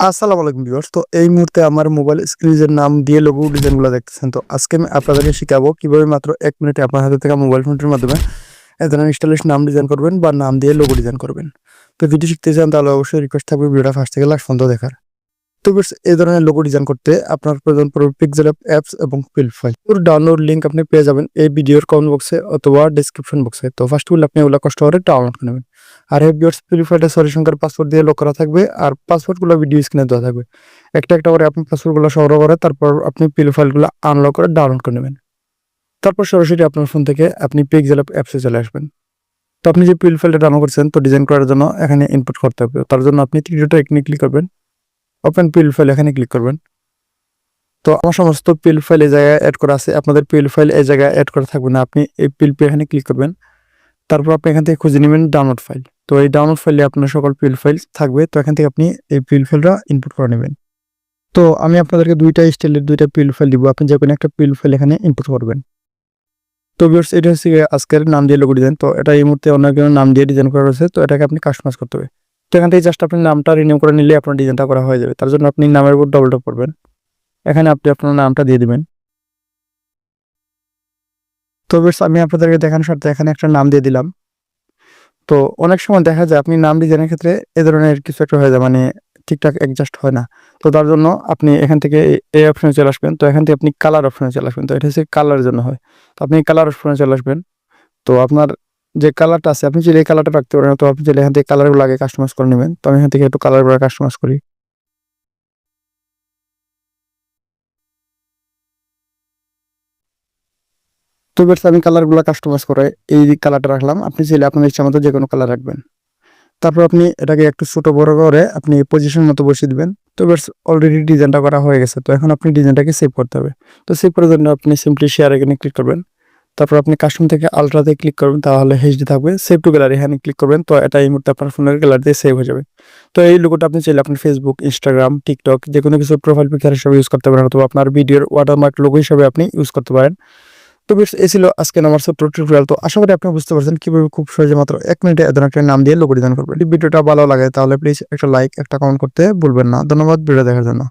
আসসালামু আলাইকুম ভিউয়ার্স। তো এই মুহূর্তে আমার মোবাইল স্ক্রিনের নাম দিয়ে লোগো ডিজাইনগুলো দেখতেছেন। তো আজকে আমি আপনাদেরকে শেখাবো কীভাবে মাত্র এক মিনিটে আপনার হাতে থাকা মোবাইল ফোনটির মাধ্যমে এ ধরনের ইনস্টলেশন নাম ডিজাইন করবেন বা নাম দিয়ে লোগো ডিজাইন করবেন। তো ভিডিও শিখতে চান তাহলে অবশ্যই রিকোয়েস্ট থাকবে ভিডিওটা ফার্স্ট থেকে লাস্ট পর্যন্ত দেখার। তো এই ধরনের লোগো ডিজাইন করতে আপনার প্রয়োজন পড়বে পিক্সেল অ্যাপস এবং ফিল ফাইল ওর ডাউনলোড লিঙ্ক আপনি পেয়ে যাবেন এই ভিডিওর কমেন্ট বক্সে অথবা ডিসক্রিপশন বক্সে তো ফার্স্ট অফ আপনি ওগুলো কষ্ট করে ডাউনলোড করে নেবেন। আর এই ভিডিওর পিউরিফাইডের সলিউশনকার পাসওয়ার্ড দিয়ে লক করা থাকবে আর পাসওয়ার্ডগুলো ভিডিও স্ক্রিনে দেওয়া থাকবে। একটা একটা করে আপনি পাসওয়ার্ডগুলো সংগ্রহ করে তারপর আপনি পিউরিফাইলগুলো আনলক করে ডাউনলোড করে নেবেন। তারপর সরাসরি আপনার ফোন থেকে আপনি পিক্সেল অ্যাপসে চলে আসবেন। তো আপনি যে পিল ফাইলটা ডাউনলোড করছেন, তো ডিজাইন করার জন্য এখানে ইনপুট করতে হবে। তার জন্য আপনি তৃতীয়টা এখানে ক্লিক করবেন। ওপেন পিল ফাইল এখানে ক্লিক করবেন। তো আমার সমস্ত পিল ফাইল এই জায়গায় অ্যাড করা আছে। আপনাদের পিল ফাইল এই জায়গায় অ্যাড করা থাকবে না। আপনি এই পিল পি এখানে ক্লিক করবেন। তারপর আপনি এখান থেকে খুঁজে নেবেন ডাউনলোড ফাইল তো এই ডাউনলোড ফাইলে আপনার সকল পিল ফাইল থাকবে। তো এখান থেকে আপনি এই পিল ফাইলটা ইনপুট করে নেবেন। তো আমি আপনাদেরকে দুইটা স্টাইলের দুইটা পিল ফাইল দিব। আপনি যে কোনো একটা পিল ফাইল এখানে ইনপুট করবেন। তো ভিউয়ার্স এটা হচ্ছে আজকের নাম দিয়ে লোগো ডিজাইন তো এটা এই মুহূর্তে অন্য নাম দিয়ে ডিজাইন করা রয়েছে। তো এটাকে আপনি কাস্টমাইজ করতে হবে। তো এখান থেকে জাস্ট আপনি নামটা রিনিউ করে নিলে আপনার ডিজাইনটা করা হয়ে যাবে। তার জন্য আপনি নামের উপর ডবল টপ করবেন। এখানে আপনি আপনার নামটা দিয়ে দিবেন। তো বেশ, আমি আপনাদেরকে দেখানোর সাথে এখানে একটা নাম দিয়ে দিলাম। তো অনেক সময় দেখা যায় আপনি নাম ডিজাইনের ক্ষেত্রে এ ধরনের কিছু একটা হয়ে যায় মানে ঠিকঠাক অ্যাডজাস্ট হয় না। তো তার জন্য আপনি এখান থেকে এই অপশনে চলে আসবেন। তো এখান থেকে আপনি কালার অপশনে চলে আসবেন। তো এটা হচ্ছে কালারের জন্য হয়। তো আপনি কালার অপশনে চলে আসবেন। তো আপনার যে কালারটা আছে, আপনি যদি এই কালারটা রাখতে পারেন তো আপনি যদি এখান থেকে কালারগুলো আগে কাস্টমাইজ করে নেবেন, তো আমি এখান থেকে একটু কালারগুলো কাস্টমাইজ করি। তো বেশ আমি কালারগুলো কাস্টমাইজ করে এই কালারটা রাখলাম। আপনি চাইলে আপনার ইচ্ছা মতো যে কোনো কালার রাখবেন। তারপর আপনি এটাকে একটু ছোট বড় করে আপনি পজিশন মতো বসিয়ে দিবেন। তো বেশ অলরেডি ডিজাইনটা করা হয়ে গেছে। তো এখন আপনি ডিজাইনটাকে সেভ করতে হবে। তো সেভ করার জন্য আপনি সিম্পলি শেয়ার এখানে ক্লিক করবেন। তারপর আপনি কাস্টম থেকে আলট্রাতে ক্লিক করবেন, তাহলে এইচডি থাকবে সেভ টু গ্যালারি এখানে ক্লিক করবেন, তো এটা এই মুহূর্তে আপনার ফোনের গ্যালারিতে সেভ হয়ে যাবে। তো এই লোগোটা আপনি চাইলে আপনার ফেসবুক ইনস্টাগ্রাম টিকটক যে কোনো কিছু প্রোফাইল পিকচার হিসেবে ইউজ করতে পারেন, অথবা আপনার ভিডিওর ওয়াটারমার্ক লোগো হিসেবে আপনি ইউজ করতে পারেন। তো বেশ এই ছিল আজকে আমার ছোট্ট টিউটোরিয়াল তো আশা করি আপনি বুঝতে পারছেন কীভাবে খুব সহজে মাত্র এক মিনিটে এত একটা নাম দিয়ে লোগো ডিজাইন করবেন। ভিডিওটা ভালো লাগে, তাহলে প্লিজ একটা লাইক একটা কমেন্ট করতে ভুলবেন না। ধন্যবাদ ভিডিও দেখার জন্য।